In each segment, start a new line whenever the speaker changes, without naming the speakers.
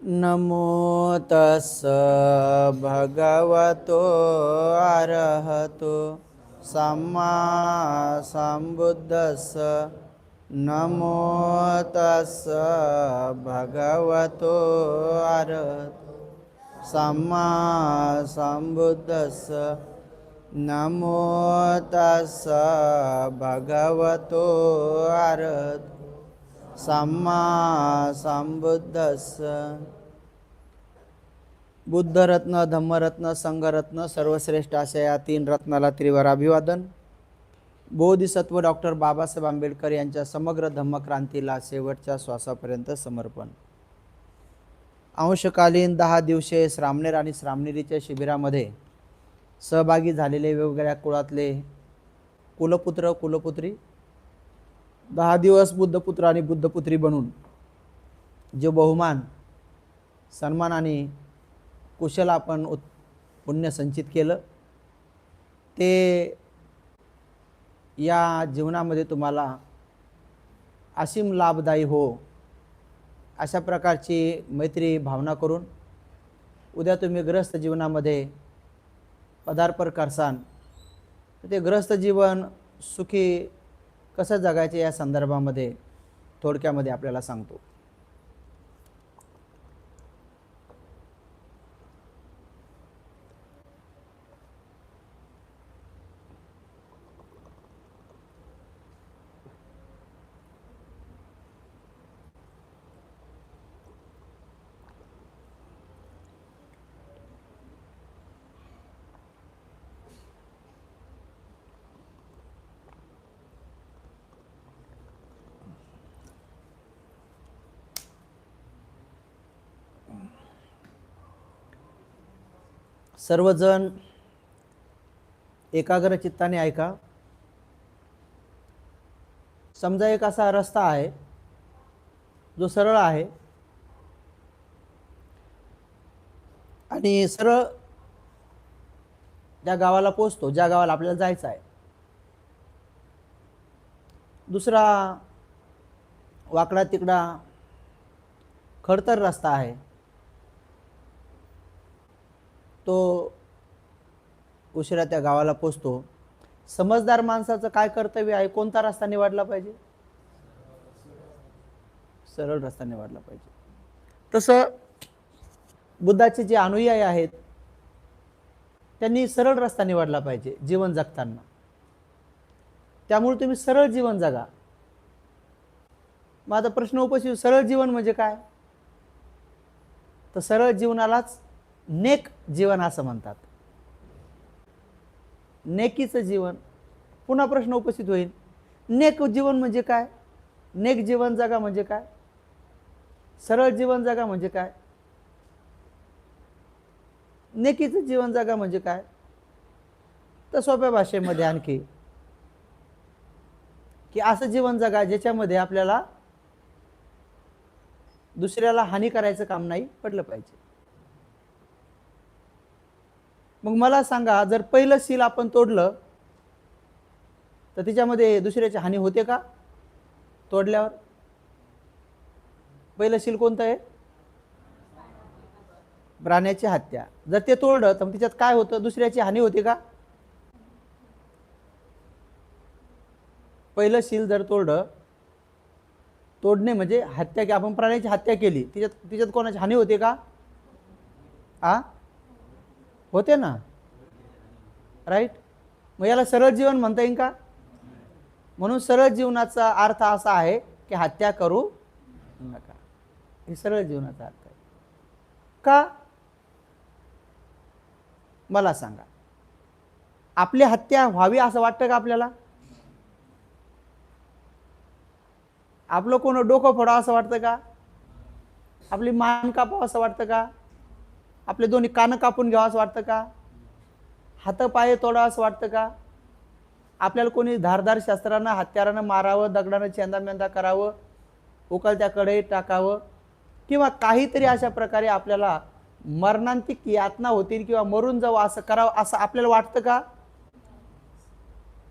नमो तस् भगवतो अरहतो सम्मा सम्बुद्धस्स नमो तस् भगवतो अरहतो सम्मा सम्बुद्धस्स नमो तस् भगवतो अरहतो सम्मा सामबुद्धस बुद्धरत्न धम्मरत्न संघरत्न सर्वश्रेष्ठ अशा या तीन रत्नाला त्रिवार अभिवादन. बोधिसत्व डॉक्टर बाबासाहेब आंबेडकर यांच्या समग्र धम्मक्रांतीला शेवटच्या श्वासापर्यंत समर्पण. अंशकालीन दहा दिवसीय श्रामणेर आणि श्रामणेरीच्या शिबिरामध्ये सहभागी झालेले वेगवेगळ्या कुळातले कुलपुत्र कुलपुत्री दहा दिवस बुद्धपुत्र आणि बुद्धपुत्री बनून जे बहुमान सन्मान आणि कुशल आपण उत् पुण्य संचित केलं ते या जीवनामध्ये तुम्हाला असीम लाभदायी हो अशा प्रकारची मैत्री भावना करून उद्या तुम्ही ग्रस्त जीवनामध्ये पदार्पण करसान. तर ते ग्रस्त जीवन सुखी कसं जगायचं या संदर्भामध्ये थोडक्यामध्ये आपल्याला सांगतो. सर्वजण एकाग्र चित्ताने ऐका. समजा एक असा रस्ता आहे जो सरळ आहे आणि सरळ त्या गावाला पोचतो ज्या गावाला आपल्याला जायचं आहे. दुसरा वाकडा तिकडा खडतर रस्ता आहे. तो उशिरा त्या गावाला पोचतो. समजदार माणसाचं काय कर्तव्य आहे? कोणता रस्ता निवडला पाहिजे? सरळ रस्ता निवडला पाहिजे. तसं बुद्धाचे जे अनुयायी आहेत त्यांनी सरळ रस्ता निवडला पाहिजे जीवन जगताना. त्यामुळे तुम्ही सरळ जीवन जगा. मग आता प्रश्न उपस्थित सरळ जीवन म्हणजे काय? तर सरळ जीवनालाच नेक जीवन असं म्हणतात. नेकीचं जीवन पुन्हा प्रश्न उपस्थित होईल. नेक जीवन म्हणजे काय? नेक जीवन जगा म्हणजे काय? सरळ जीवन जगा म्हणजे काय? नेकीचं जीवन जगा म्हणजे काय? तर सोप्या भाषेमध्ये आणखी की असं जीवन जगा ज्याच्यामध्ये आपल्याला दुसऱ्याला हानी करायचं काम नाही पडलं पाहिजे. मग मला सांगा जर पहिलं सील आपण तोडलं तर त्याच्यामध्ये दुसऱ्याची हानी होते का? तोडल्यावर? पहिलं सील कोणतं आहे? प्राण्याची हत्या. जर ते तोडलं तर मग त्याच्यात काय होतं? दुसऱ्याची हानी होते का? पहिलं सील जर तोडलं तोडणे म्हणजे हत्या की आपण प्राण्याची हत्या केली त्याच्यात त्याच्यात कोणाची हानी होते का? आ? होते ना? राईट मग याला सरळ जीवन म्हणता येईल का? म्हणून सरळ जीवनाचा अर्थ असा आहे की हत्या करू नका. हे सरळ जीवनाचा अर्थ आहे. का? मला सांगा. आपली हत्या व्हावी असं वाटतं का आपल्याला? आपलं कोण डोकं फोडावं असं वाटतं का? आपली मान कापावं असं वाटतं का? आपले दोन्ही कानं कापून घ्यावं असं वाटतं का? हातपाय तोडावं असं वाटतं का? आपल्याला कोणी धारधार शस्त्रानं हत्यारानं मारावं दगडानं चेंदा मेंदा करावं उकळत्या कढईत टाकावं किंवा काहीतरी अशा प्रकारे आपल्याला मरणांतिक यातना होतील किंवा मरून जावं असं करावं असं आपल्याला वाटतं का?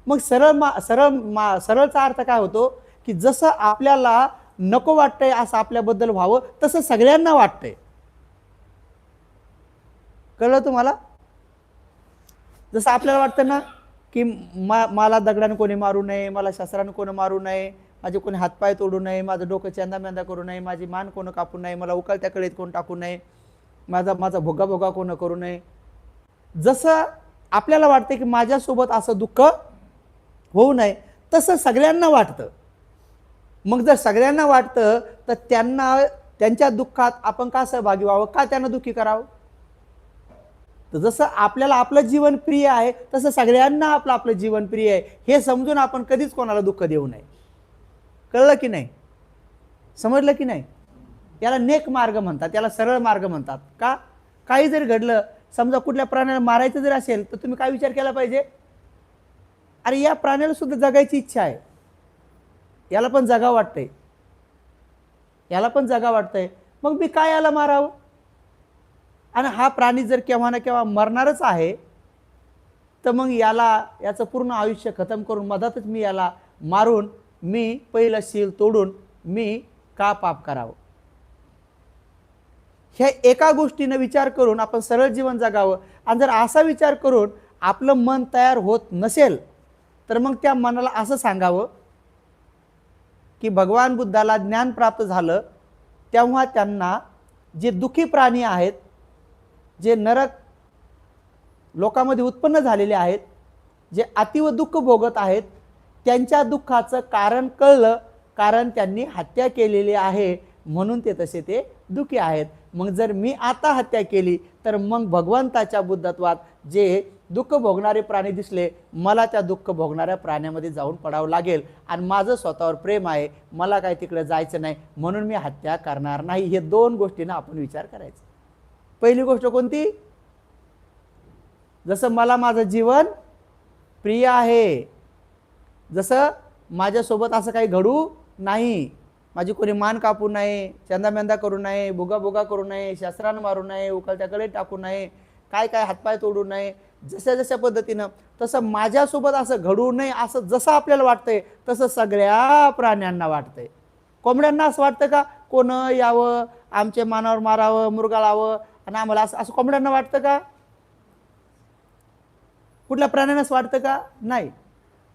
मग सरळ मा सरळ मा सरळचा अर्थ काय होतो की जसं आपल्याला नको वाटतंय असं आपल्याबद्दल व्हावं तसं सगळ्यांना वाटतंय. कळलं तुम्हाला? जसं आपल्याला वाटतं ना की मा मला दगडाने कोणी मारू नये मला शस्त्राने कोणी मारू नये माझे कोणी हातपाय तोडू नये माझं डोकं चंदा मेंदा करू नये माझी मान कोण कापू नये मला उकळत्या कळीत कोण टाकू नये माझा माझा भोगा भोगा कोण करू नये. जसं आपल्याला वाटतं की माझ्यासोबत असं दुःख होऊ नये तसं सगळ्यांना वाटतं. मग जर सगळ्यांना वाटतं तर त्यांना त्यांच्या दुःखात आपण का सहभागी व्हावं? का त्यांना दुःखी करावं? तर जसं आपल्याला आपलं जीवन प्रिय आहे तसं सगळ्यांना आपलं आपलं जीवन प्रिय आहे. हे समजून आपण कधीच कोणाला दुःख देऊ नये. कळलं की नाही? समजलं की नाही? याला नेक मार्ग म्हणतात याला सरळ मार्ग म्हणतात. का? काही जरी घडलं समजा कुठल्या प्राण्याला मारायचं जर असेल तर तुम्ही काय विचार केला पाहिजे? अरे या प्राण्याला सुद्धा जगायची इच्छा आहे. याला पण जगा वाटतंय. याला पण जगा वाटतंय. मग मी काय याला मारावं? आणि हा प्राणी जर केव्हा ना केव्हा मरणारच आहे तर मग याला याचं पूर्ण आयुष्य खतम करून मधातच मी याला मारून मी पहिलं शील तोडून मी का पाप करावं? ह्या एका गोष्टीनं विचार करून आपण सरळ जीवन जगावं. आणि जर असा विचार करून आपलं मन तयार होत नसेल तर मग त्या मनाला असं सांगावं की भगवान बुद्धाला ज्ञान प्राप्त झालं तेव्हा त्यांना जे दुःखी प्राणी आहेत जे नरक लोकांमध्ये उत्पन्न झालेले आहेत जे अतिव दुःख भोगत आहेत त्यांच्या दुःखाचं कारण कळलं कारण त्यांनी हत्या केलेली आहे म्हणून ते तसे ते दुःखी आहेत. मग जर मी आता हत्या केली तर मग भगवंताच्या बुद्धत्वात जे दुःख भोगणारे प्राणी दिसले मला त्या दुःख भोगणाऱ्या प्राण्यामध्ये जाऊन पडावं लागेल. आणि माझं स्वतःवर प्रेम आहे मला काय तिकडे जायचं नाही म्हणून मी हत्या करणार नाही. हे दोन गोष्टींना आपण विचार करायचा. पहिली गोष्ट कोणती? जसं मला माझं जीवन प्रिय आहे जसं माझ्यासोबत असं काही घडू नाही. माझी कोणी मान कापू नये चंदामेंदा करू नये भुगाभुगा करू नये शस्त्रानं मारू नये उकळत्याकडे टाकू नये काय काय हातपाय तोडू नये जशा जशा पद्धतीनं तसं माझ्यासोबत असं घडू नये असं जसं आपल्याला वाटतंय तसं सगळ्या प्राण्यांना वाटतंय. कोंबड्यांना असं वाटतं का? कोण यावं आमच्या मानावर मारावं मुरगाळावं आणि आम्हाला असं असं कोंबड्यांना वाटतं का? कुठल्या प्राण्यांनाच वाटतं का? नाही.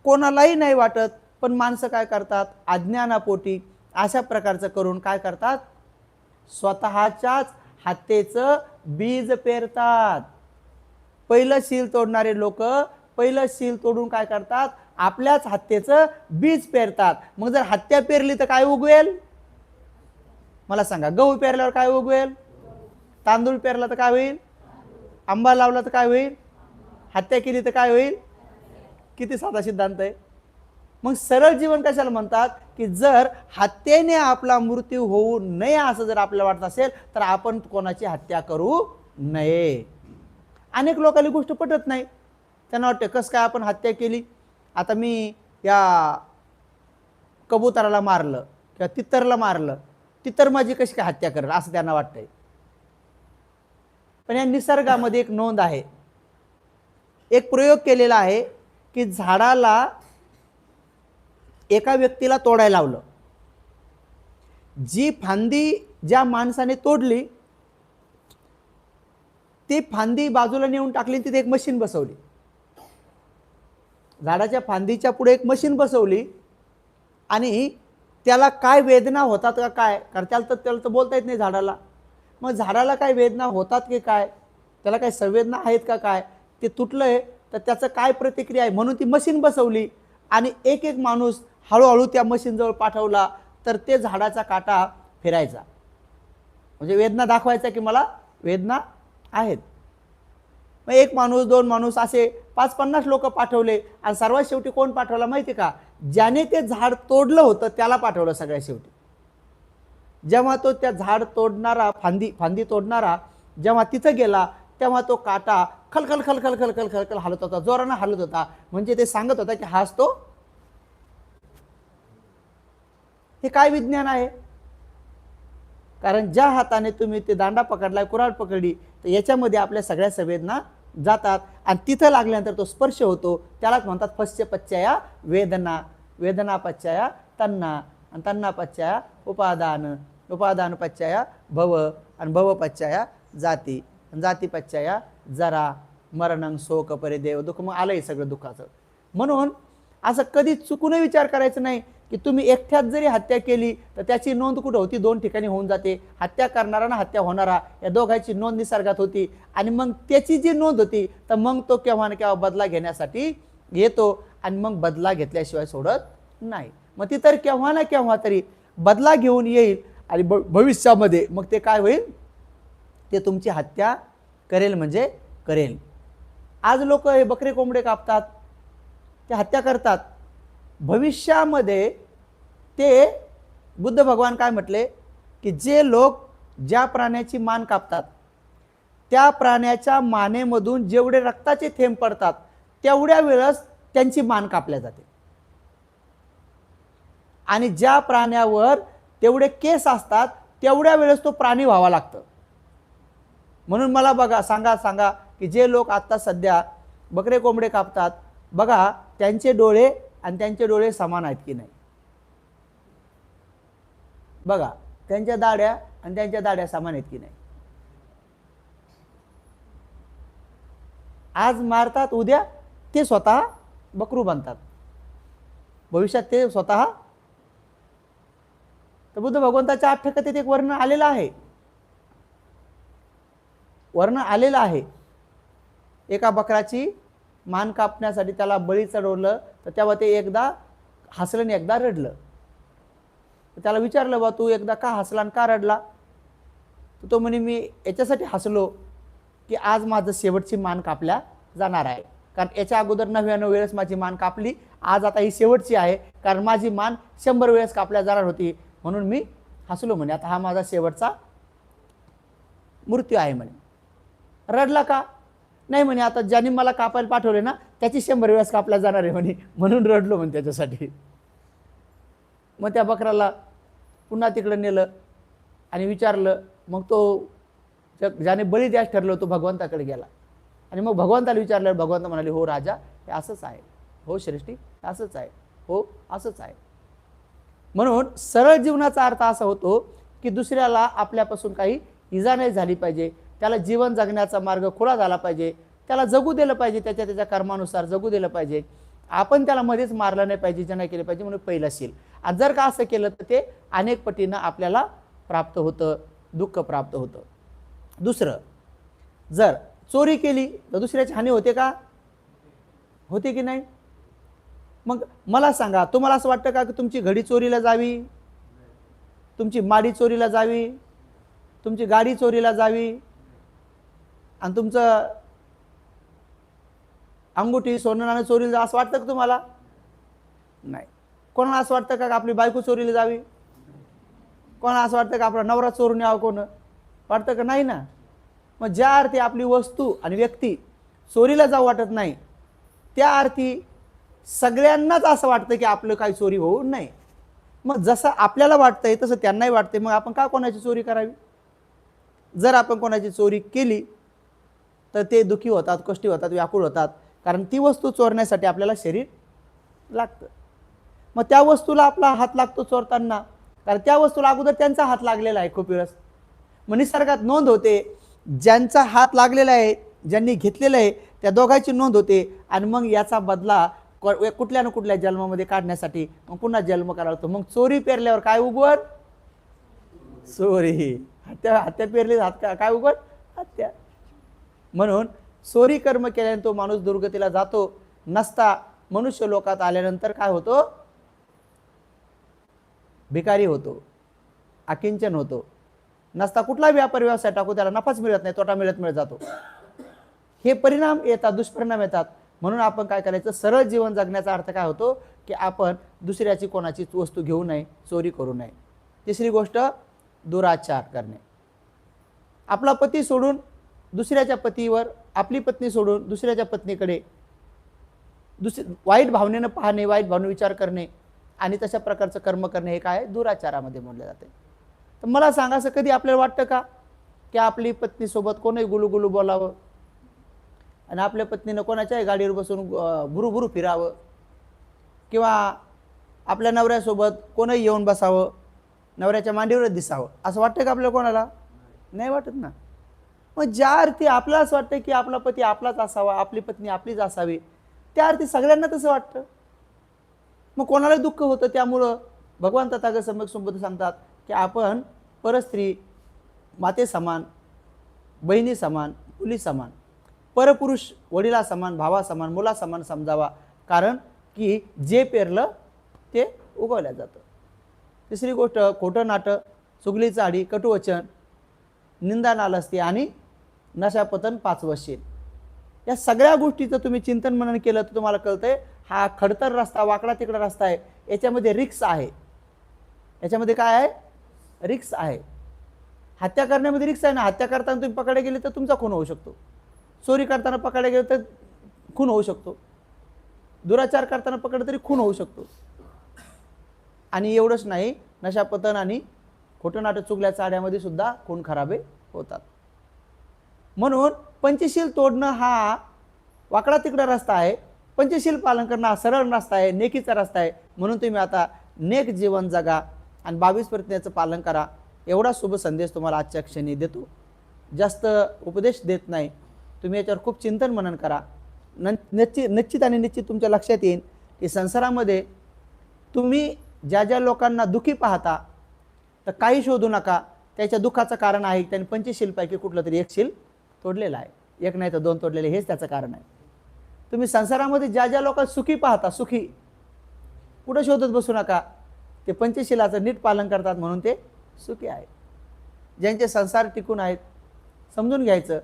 कोणालाही नाही वाटत पण माणसं काय करतात? अज्ञानापोटी अशा प्रकारचं करून काय करतात? स्वतःच्याच हत्येचं बीज पेरतात. पहिलं शील तोडणारे लोक पहिलं शील तोडून काय करतात? आपल्याच हत्येचं बीज पेरतात. मग जर हत्या पेरली तर काय उगवेल? मला सांगा गहू पेरल्यावर काय उगवेल? तांदूळ पेरला तर काय होईल? आंबा लावला तर काय होईल? हत्या केली तर काय होईल? किती साधा सिद्धांत आहे. मग सरळ जीवन कशाला म्हणतात? की जर हत्येने आपला मृत्यू होऊ नये असं जर आपल्याला वाटत असेल तर आपण कोणाची हत्या करू नये. अनेक लोकांनी गोष्ट पटत नाही. त्यांना वाटतं कसं काय आपण हत्या केली? आता मी या कबुतराला मारलं किंवा तित्तरला मारलं. तित्तर माझी कशी काय हत्या करेल? असं त्यांना वाटतंय. पण या निसर्गामध्ये एक नोंद आहे. एक प्रयोग केलेला आहे की झाडाला एका व्यक्तीला तोडायला लावलं. जी फांदी ज्या माणसाने तोडली ती फांदी बाजूला नेऊन टाकली तिथे एक मशीन बसवली. झाडाच्या फांदीच्या पुढे एक मशीन बसवली आणि त्याला काय वेदना होतात का काय? कारण त्याला तर त्याला तर बोलता येत नाही झाडाला. मग झाडाला काय वेदना होतात की काय? त्याला काय संवेदना आहेत का काय? ते तुटलं आहे तर त्याचं काय प्रतिक्रिया आहे? म्हणून ती मशीन बसवली. आणि एक एक माणूस हळूहळू त्या मशीनजवळ पाठवला तर ते झाडाचा काटा फिरायचा. म्हणजे वेदना दाखवायचा की मला वेदना आहेत. मग एक माणूस दोन माणूस असे पाच पन्नास लोक पाठवले. आणि सर्वात शेवटी कोण पाठवला माहिती का? ज्याने ते झाड तोडलं होतं त्याला पाठवलं सगळ्या शेवटी. जेव्हा तो त्या झाड तोडणारा फांदी फांदी तोडणारा जेव्हा तिथं गेला तेव्हा तो काटा खलखल खलखल खलखल खलखल हलत होता जोरानं हलत होता. म्हणजे ते सांगत होता की हाच तो हे काय विज्ञान आहे? कारण ज्या हाताने तुम्ही ते दांडा पकडलाय कुऱ्हाड पकडली तर याच्यामध्ये आपल्या सगळ्या संवेदना जातात. आणि तिथं लागल्यानंतर तो स्पर्श होतो. त्यालाच म्हणतात पश्च पच्चया वेदना वेदना पच्चया तन्ना. आणि तन्ना पच्चया उपादान. उपादान पच्चया भव आणि भव पच्चया जाती. आणि जाती पच्चया जरा मरणं शोक परे देव दुःख मग आलंय सगळं दुःखाचं. म्हणून असं कधी चुकूनही विचार करायचा नाही की तुम्ही एकट्यात जरी हत्या केली तर त्याची नोंद कुठं होती? दोन ठिकाणी होऊन जाते. हत्या करणारा ना हत्या होणारा या दोघांची नोंद निसर्गात होती. आणि मग त्याची जी नोंद होती तर मग तो केव्हा ना केव्हा बदला घेण्यासाठी येतो आणि मग बदला घेतल्याशिवाय सोडत नाही. मग ती तर केव्हा ना केव्हा तरी बदला घेऊन येईल आणि भ भविष्यामध्ये मग ते काय होईल? ते तुमची हत्या करेल म्हणजे करेल. आज लोक हे बकरे कोंबडे कापतात ते हत्या करतात. भविष्यामध्ये ते बुद्ध भगवान काय म्हटले? की जे लोक ज्या प्राण्याची मान कापतात त्या प्राण्याच्या मानेमधून जेवढे रक्ताचे थेंब पडतात तेवढ्या वेळेस त्यांची मान कापल्या जाते. आणि ज्या प्राण्यावर तेवढे केस असतात तेवढ्या वेळेस तो प्राणी व्हावा लागतं. म्हणून मला बघा सांगा सांगा की जे लोक आत्ता सध्या बकरे कोंबडे कापतात बघा त्यांचे डोळे आणि त्यांचे डोळे समान आहेत की नाही? बघा त्यांच्या दाड्या आणि त्यांच्या दाड्या समान आहेत की नाही? आज मारतात उद्या ते स्वतः बकरू बनतात. भविष्यात ते स्वतः तर बुद्ध भगवंताच्या आठ्यकथेत एक वर्ण आलेलं आहे. वर्ण आलेलं आहे. एका बकराची मान कापण्यासाठी त्याला बळी चढवलं तर तेव्हा ते एकदा हसलं एकदा रडलं. तर त्याला विचारलं बा तू एकदा का हसला आणि का रडला? तर तो म्हणे मी याच्यासाठी हसलो की आज माझं शेवटची मान कापल्या जाणार आहे. कारण याच्या अगोदर नव्याण्णव वेळेस माझी मान कापली आज आता ही शेवटची आहे. कारण माझी मान शंभर वेळेस कापल्या जाणार होती. म्हणून मी हसलो म्हणे आता हा माझा शेवटचा मृत्यू आहे म्हणे. रडला का? नाही म्हणे आता ज्याने मला कापायला पाठवले ना त्याची शंभर वेळेस कापल्या जाणार आहे म्हणे. म्हणून रडलो म्हणे त्याच्यासाठी. मग त्या बकराला पुन्हा तिकडं नेलं आणि विचारलं मग तो ज्याने बळी द्यास ठरलं तो भगवंताकडे गेला. आणि मग भगवंताला विचारलं भगवंत म्हणाले हो राजा हे असंच आहे. हो श्रेष्ठी असंच आहे. हो असंच आहे. म्हणून सरळ जीवनाचा अर्थ असा होतो की दुसऱ्याला आपल्यापासून काही इजा नाही झाली पाहिजे त्याला जीवन जगण्याचा मार्ग खुला झाला पाहिजे त्याला जगू दिलं पाहिजे त्याच्या त्याच्या कर्मानुसार जगू दिलं पाहिजे. आपण त्याला मध्येच मारलं नाही पाहिजे जे नाही केलं पाहिजे म्हणून पहिलं असेल आणि जर का असं केलं तर ते अनेक पटीनं आपल्याला प्राप्त होतं दुःख प्राप्त होतं. दुसरं जर चोरी केली तर दुसऱ्याची हानी होते का? होते की नाही? मग मला सांगा तुम्हाला असं वाटतं का की तुमची घडी चोरीला जावी? तुमची माडी चोरीला जावी? तुमची गाडी चोरीला जावी? आणि तुमचं अंगुठी सोनं नाणं चोरीला जा असं वाटतं का तुम्हाला? नाही. कोणाला असं वाटतं का आपली बायको चोरीला जावी? कोणाला असं वाटतं का आपला नवरा चोरून यावं कोण? वाटतं का? नाही ना. मग ज्या अर्थी आपली वस्तू आणि व्यक्ती चोरीला जाऊ वाटत नाही त्या अर्थी सगळ्यांनाच असं वाटतं की आपलं काही चोरी होऊ नये. मग जसं आपल्याला वाटतंय तसं त्यांनाही वाटतंय. मग आपण का कोणाची चोरी करावी? जर आपण कोणाची चोरी केली तर ते दुखी होतात कष्टी होतात व्याकुळ होतात. कारण ती वस्तू चोरण्यासाठी आपल्याला शरीर लागतं. मग त्या वस्तूला आपला हात लागतो चोरताना. कारण त्या वस्तूला अगोदर त्यांचा हात लागलेला आहे खूप वेळेस. मग निसर्गात नोंद होते. ज्यांचा हात लागलेला आहे ज्यांनी घेतलेलं आहे त्या दोघांची नोंद होते. आणि मग याचा बदला कुठल्या ना कुठल्या जन्मामध्ये काढण्यासाठी मग पुन्हा जन्म करावा लागतो. मग चोरी पेरल्यावर काय उगवत चोरी. हत्या हत्या पेरली हात काय उगवत हत्या. म्हणून चोरी कर्म केल्याने तो माणूस दुर्गतीला जातो नसता मनुष्य लोकात आल्यानंतर काय होतो? भिकारी होतो अकिंचन होतो. नसता कुठला व्यापार व्यवसाय टाकू त्याला नफाच मिळत नाही तोटा मिळत मिळत जातो. हे परिणाम येतात दुष्परिणाम येतात. म्हणून आपण काय करायचं? सरळ जीवन जगण्याचा अर्थ काय होतो? की आपण दुसऱ्याची कोणाची वस्तू घेऊ नये चोरी करू नये. तिसरी गोष्ट दुराचार करणे. आपला पती सोडून दुसऱ्याच्या पतीवर आपली पत्नी सोडून दुसऱ्याच्या पत्नीकडे दुस वाईट भावनेनं पाहणे वाईट भावने विचार करणे आणि तशा प्रकारचं कर्म करणे हे काय? आहे? दुराचारामध्ये म्हणलं जाते. तर मला सांगा असं कधी आपल्याला वाटतं का? की आपली पत्नीसोबत कोणही गुलू गुलू बोलावं? आणि आपल्या पत्नीनं कोणाच्याही गाडीवर बसून भुरुभुरू फिरावं. किंवा आपल्या नवऱ्यासोबत कोणही येऊन बसावं नवऱ्याच्या मांडीवरच दिसावं. असं वाटतं का आपल्या कोणाला? नाही वाटत ना. मग ज्या अर्थी आपल्याला असं वाटतं की आपला पती आपलाच असावा आपली पत्नी आपलीच असावी त्या अर्थी सगळ्यांना तसं वाटतं. मग कोणाला दुःख होतं त्यामुळं भगवान तथागत सम्यक संबोध सांगतात की आपण परस्त्री माते समान बहिणी समान मुली समान. परपुरुष वडिला समान भावा समान मुला समान समजावा. कारण की जे पेरलं ते उगवल्या जातं. तिसरी गोष्ट खोटं नाटं चुगली चाडी कटुवचन निंदा नालस्ती आणि नशापतन पाचवशील. या सगळ्या गोष्टीचं तुम्ही चिंतन मनन केलं तर तुम्हाला कळतंय हा खडतर रस्ता वाकडा तिकडा रस्ता आहे. याच्यामध्ये रिक्स आहे. याच्यामध्ये काय आहे? रिक्स आहे. हत्या करण्यामध्ये रिक्स आहे ना? हत्या करताना तुम्ही पकडे गेले तर तुमचा खून होऊ शकतो. चोरी करताना पकडले गेलं तर खून होऊ शकतो. दुराचार करताना पकडलं तरी खून होऊ शकतो. आणि एवढंच नाही नशापतन आणि खोटं नाटक चुकल्या चाड्यामध्ये सुद्धा खून खराबे होतात. म्हणून पंचशील तोडणं हा वाकडा तिकडा रस्ता आहे. पंचशील पालन करणं हा सरळ रस्ता आहे नेकीचा रस्ता आहे. म्हणून तुम्ही आता नेक जीवन जगा आणि बावीस प्रतिज्ञेचं पालन करा. एवढा शुभ संदेश तुम्हाला आजच्या क्षणी देतो. जास्त उपदेश देत नाही. तुम्ही याच्यावर खूप चिंतन मनन करा. न निश्चित निश्चित आणि निश्चित तुमच्या लक्षात येईल की संसारामध्ये तुम्ही ज्या ज्या लोकांना दुःखी पाहता तर काही शोधू नका. त्याच्या दुःखाचं कारण आहे त्याने पंचशीलपैकी कुठलं तरी एक शील तोडलेलं आहे. एक नाही तर दोन तोडलेले हेच त्याचं कारण आहे. तुम्ही संसारामध्ये ज्या ज्या लोकांना सुखी पाहता सुखी कुठं शोधत बसू नका. ते पंचशिलाचं नीट पालन करतात म्हणून ते सुखी आहे ज्यांचे संसार टिकून आहेत समजून घ्यायचं.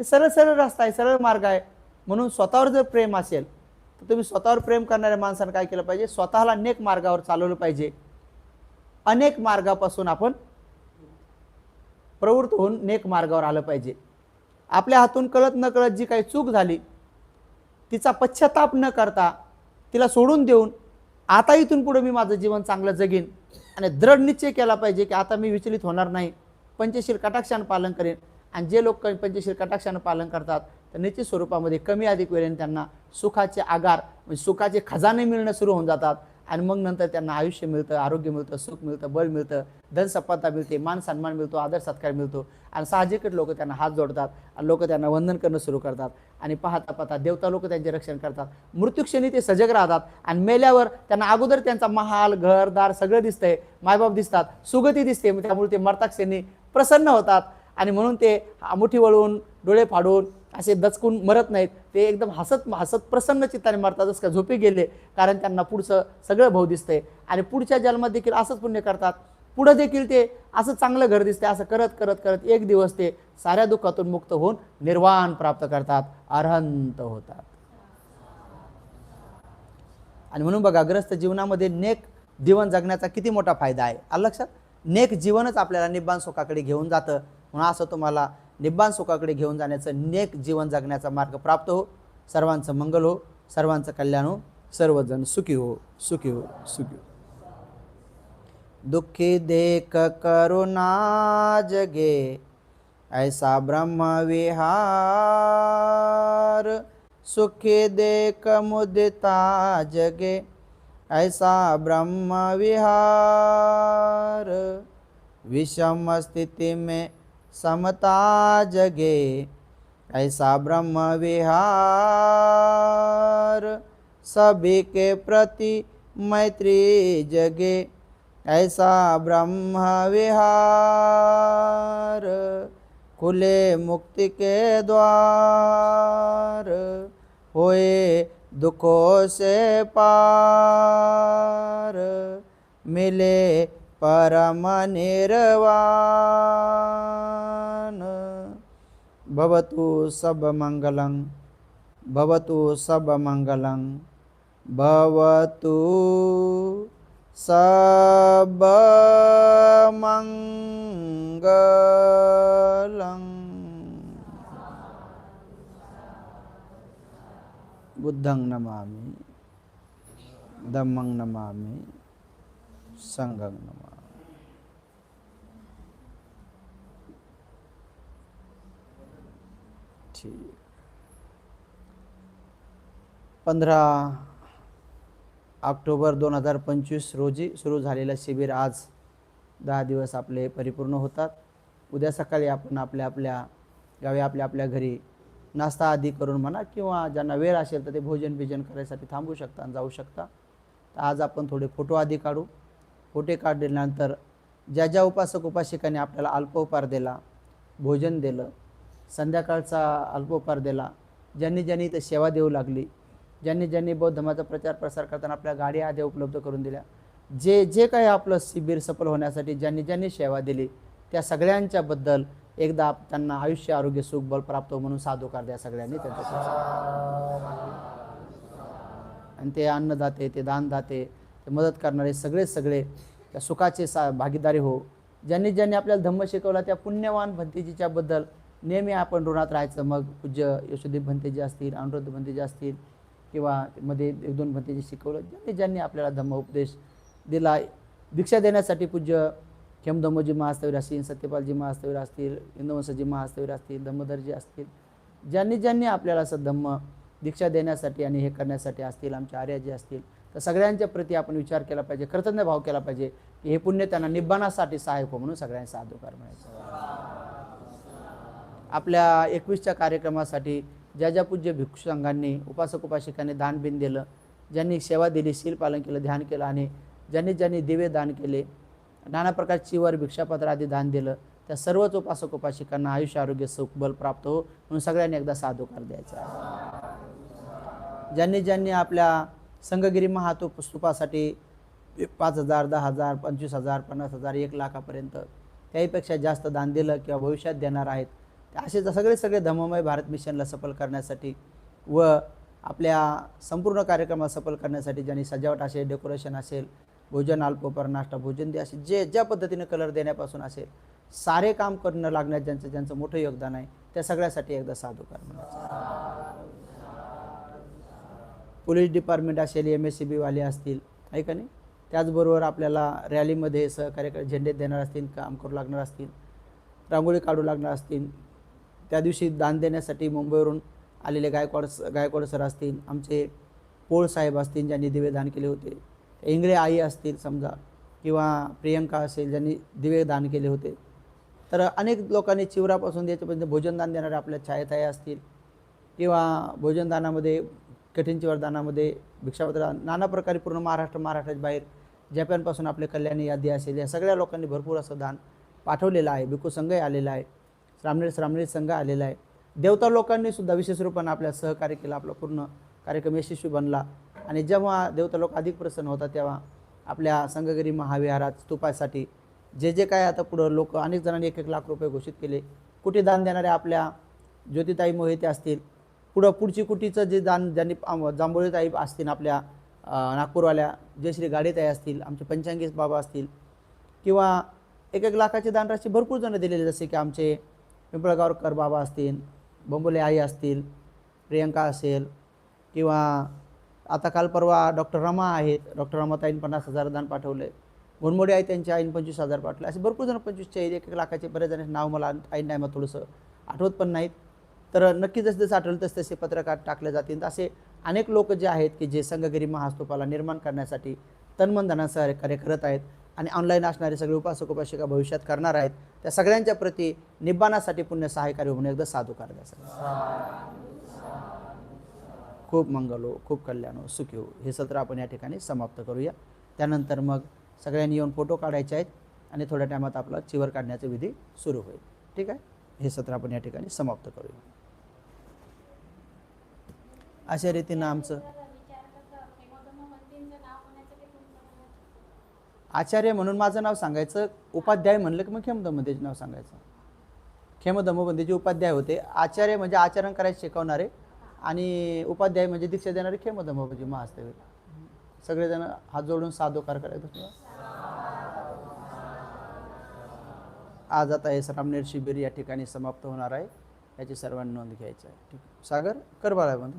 हे सरळ सरळ रस्ता आहे सरळ मार्ग आहे. म्हणून स्वतःवर जर प्रेम असेल तर तुम्ही स्वतःवर प्रेम करणाऱ्या माणसानं काय केलं पाहिजे? स्वतःला अनेक मार्गावर चालवलं पाहिजे. अनेक मार्गापासून आपण प्रवृत्त होऊन नेक मार्गावर आलं पाहिजे. आपल्या हातून कळत न कळत जी काही चूक झाली तिचा पश्चाताप न करता तिला सोडून देऊन आता इथून पुढे मी माझं जीवन चांगलं जगीन. आणि दृढ निश्चय केला पाहिजे की आता मी विचलित होणार नाही. पंचशील कटाक्षान पालन करेन. आणि जे लोक पंचशील कटाक्षानं पालन करतात तर निश्चित स्वरूपामध्ये कमी अधिक वेळेने त्यांना सुखाचे आगार म्हणजे सुखाचे खजाने मिळणं सुरू होऊन जातात. आणि मग नंतर त्यांना आयुष्य मिळतं आरोग्य मिळतं सुख मिळतं बळ मिळतं धनसंपत्ता मिळते मान सन्मान मिळतो आदर सत्कार मिळतो. आणि साहजिकच लोक त्यांना हात जोडतात आणि लोक त्यांना वंदन करणं सुरू करतात. आणि पाहता पाहता देवता लोक त्यांचे रक्षण करतात. मृत्यूक्षणी ते सजग राहतात आणि मेल्यावर त्यांना अगोदर त्यांचा महाल घरदार सगळं दिसतंय. मायबाप दिसतात सुगती दिसते. मग त्यामुळे ते मरताक्षणी प्रसन्न होतात. आणि म्हणून ते मुठी वळून डोळे फाडून असे दचकून मरत नाहीत. ते एकदम हसत हसत प्रसन्न चित्ताने मरतात जसं का झोपी गेले कारण त्यांना पुढचं सगळं भाऊ दिसतंय. आणि पुढच्या जन्मात देखील असंच पुण्य करतात. पुढं देखील ते असं चांगलं घर दिसते असं करत करत करत एक दिवस ते साऱ्या दुःखातून मुक्त होऊन निर्वाण प्राप्त करतात अर्हंत होतात. आणि म्हणून बघा ग्रस्त जीवनामध्ये नेक जीवन जगण्याचा किती मोठा फायदा आहे. आलं लक्षात? नेक जीवनच आपल्याला निब्बान सुखाकडे घेऊन जातं. म्हणून असं तुम्हाला निब्बान सुखाकडे घेऊन जाण्याचं नेक जीवन जगण्याचा मार्ग प्राप्त हो. सर्वांचं मंगल हो. सर्वांचं कल्याण हो. सर्वजण सुखी हो. सुखी हो. सुखी हो. दुःखी देख करुणा जगे ऐसा ब्रह्म विहार. सुखी देख मुदिता जगे ऐसा ब्रह्म विहार. विषम स्थिति में समता जगे, ऐसा ब्रह्म विहार। सभी के प्रति मैत्री जगे, ऐसा ब्रह्म विहार। खुले मुक्ति के द्वार, होए दुखों से पार। मिले परम निर्वाण भवतु सब मंगलं भवतु सब मंगलं भवतु सब मंगलं बुद्धं नमामि धम्मं नमामि पंधरा ऑक्टोबर दोन हजार पंचवीस रोजी सुरू झालेलं शिबिर आज दहा दिवस आपले परिपूर्ण होतात. उद्या सकाळी आपण आपल्या आपल्या गावी आपल्या आपल्या घरी नाश्ता आधी करून म्हणा किंवा ज्यांना वेळ असेल तर ते भोजन बिजन करायसाठी थांबू शकता आणि जाऊ शकता. तर आज आपण थोडे फोटो आधी काढू. फोटे काढल्यानंतर ज्या ज्या उपासक उपासिकांनी आपल्याला अल्पोपहार दिला भोजन दिलं संध्याकाळचा अल्पोपहार दिला ज्यांनी ज्यांनी इथं सेवा देऊ लागली ज्यांनी ज्यांनी बौद्ध धर्माचा प्रचार प्रसार करताना आपल्या गाड्या आधी उपलब्ध करून दिल्या जे जे काही आपलं शिबिर सफल होण्यासाठी ज्यांनी ज्यांनी सेवा दिली त्या सगळ्यांच्याबद्दल एकदा त्यांना आयुष्य आरोग्य सुख बल प्राप्त हो म्हणून साधूकार द्या सगळ्यांनी त्यांच्या आणि ते अन्नदाते ते दानदाते ते मदत करणारे सगळे सगळे त्या सुखाचे सा भागीदारी हो. ज्यांनी ज्यांनी आपल्याला धम्म शिकवला त्या पुण्यवान भंतीजीच्याबद्दल नेहमी आपण ऋणात राहायचं. मग पूज्य यशोदीप भंतेजी असतील अनुरुद्ध भंतेजी असतील किंवा मध्ये एक दोन भंतेजी शिकवलं ज्यांनी ज्यांनी आपल्याला धम्म उपदेश दिला. दीक्षा देण्यासाठी पूज्य खेमधम्मजी महास्तवीर असतील सत्यपालजी महास्तवीर असतील इंदवंशजी महास्तवीर असतील धम्मधरजी असतील ज्यांनी ज्यांनी आपल्याला असं धम्म दीक्षा देण्यासाठी आणि हे करण्यासाठी असतील आमचे आर्याजी असतील तर सगळ्यांच्या प्रती आपण विचार केला पाहिजे कृतज्ञ भाव केला पाहिजे की हे पुण्य त्यांना निब्बाणासाठी सहाय्यक हो म्हणून सगळ्यांचा साधुकार म्हणायचं. आपल्या एकवीसच्या कार्यक्रमासाठी ज्या ज्या पूज्य भिक्षू संघांनी उपासक उपासिकांनी दान बिन दिलं. ज्यांनी सेवा दिली शील पालन केलं ध्यान केलं आणि ज्यांनी ज्यांनी दिवे दान केले नाना प्रकारची वर भिक्षापत्र आदी दान दिलं त्या सर्वच उपासक उपासिकांना आयुष्य आरोग्य सुख बल प्राप्त हो म्हणून सगळ्यांनी एकदा साधुकार द्यायचा. ज्यांनी ज्यांनी आपल्या संगगिरी महातो पुस्तुपासाठी पाच हजार दहा हजार पंचवीस हजार पन्नास हजार एक लाखापर्यंत त्याहीपेक्षा जास्त दान दिलं किंवा भविष्यात देणार आहेत असे ज- सगळे सगळे धम्ममय भारत मिशनला सफल करण्यासाठी व आपल्या संपूर्ण कार्यक्रमाला सफल करण्यासाठी ज्यांनी सजावट असेल डेकोरेशन असेल भोजन अल्पोपर नाश्ता भोजन दे असे जे ज्या पद्धतीने कलर देण्यापासून असेल सारे काम करणं लागण्यात ज्यांचं ज्यांचं मोठं योगदान आहे त्या सगळ्यासाठी एकदा साधू कर पोलीस डिपार्टमेंट असेल एम एस सी बीवाले असतील आहे का नाही? त्याचबरोबर आपल्याला रॅलीमध्ये सहकार्य झेंडे देणार असतील काम करू लागणार असतील रांगोळी काढू लागणार असतील त्या दिवशी दान देण्यासाठी मुंबईवरून आलेले गायकवाड स- गायकवाड सर असतील आमचे पोळ साहेब असतील ज्यांनी दिवे दान केले होते इंगळे आई असतील समजा किंवा प्रियंका असेल ज्यांनी दिवे दान केले होते तर अनेक लोकांनी चिवरापासून द्यायच्यापर्यंत भोजनदान देणारे आपल्या छायाताई असतील किंवा भोजनदानामध्ये कठीण चिवरदानामध्ये भिक्षापत्र नाना प्रकारे पूर्ण महाराष्ट्र महाराष्ट्राच्या बाहेर जपानपासून आपले कल्याणी यादी असेल या सगळ्या लोकांनी भरपूर असं दान पाठवलेलं आहे भिक्खू संघही आलेला आहे. श्रामणेर श्रामणेर संघ आलेला आहे. देवता लोकांनी सुद्धा विशेष रूपानं आपल्या सहकार्य केलं आपला पूर्ण कार्यक्रम यशस्वी बनला. आणि जेव्हा देवता लोक अधिक प्रसन्न होता तेव्हा आपल्या संघगिरी महाविहारात स्तूपासाठी जे जे काय आता पुढं लोक अनेक जणांनी एक एक लाख रुपये घोषित केले. कुठे दान देणारे आपल्या ज्योतिताई मोहिते असतील पुढं पुढची कुटीचं जे दान ज्यांनी जांभोळीताई असतील आपल्या नागपूरवाल्या जयश्री गाडेताई असतील आमचे पंचांगीस बाबा असतील किंवा एक एक लाखाचे दानराशी भरपूर जणं दिलेले जसे की आमचे पिंपळगावकर बाबा असतील बोंबोले आई असतील प्रियंका असेल किंवा आता काल परवा डॉक्टर रमा आहेत डॉक्टर रमाताईन पन्नास हजार दान पाठवले. घोनमोडे आई त्यांच्या आईन पंचवीस हजार पाठवले. असे भरपूर जण पंचवीसच्या एक एक लाखाचे बरेच जणांचे नाव मला ऐन नाही मग थोडंसं आठवत पण नाहीत. तर नक्की जसं जसं आठवलं तसं तसे पत्रकार टाकले जातील. असे अनेक लोक जे आहेत की जे संघगिरी महास्तूपाला निर्माण करण्यासाठी तन्मन धनासह कार्य करत आहेत. आणि ऑनलाईन असणारे सगळे उपासक उपासिका भविष्यात करणार आहेत. त्या सगळ्यांच्या प्रती निब्बाणासाठी पुण्य सहायकारी होऊन एकदा साधू द्या सर खूप मंगल हो खूप कल्याण हो सुखी हो. हे सत्र आपण या ठिकाणी समाप्त करूया. त्यानंतर मग सगळ्यांनी येऊन फोटो काढायचे आहेत आणि थोड्या टायमात आपला चिवर काढण्याचा विधी सुरू होईल. ठीक आहे? हे सत्र आपण या ठिकाणी समाप्त करूया. अशा रीतीनं आमचं आचार्य म्हणून माझं नाव सांगायचं उपाध्याय म्हणलं की मग खेमदमध्येच नाव सांगायचं. खेमदमबंदीचे उपाध्याय होते. आचार्य म्हणजे आचरण करायला शिकवणारे आणि उपाध्याय म्हणजे दीक्षा देणारे खेमदमोबजी महास्तवे सगळेजण हात जोडून साधोकार करायचं आज आता हे रामनेर शिबिर या ठिकाणी समाप्त होणार आहे. याची सर्वांनी नोंद घ्यायची आहे. ठीक. सागर कर बाळा बंधू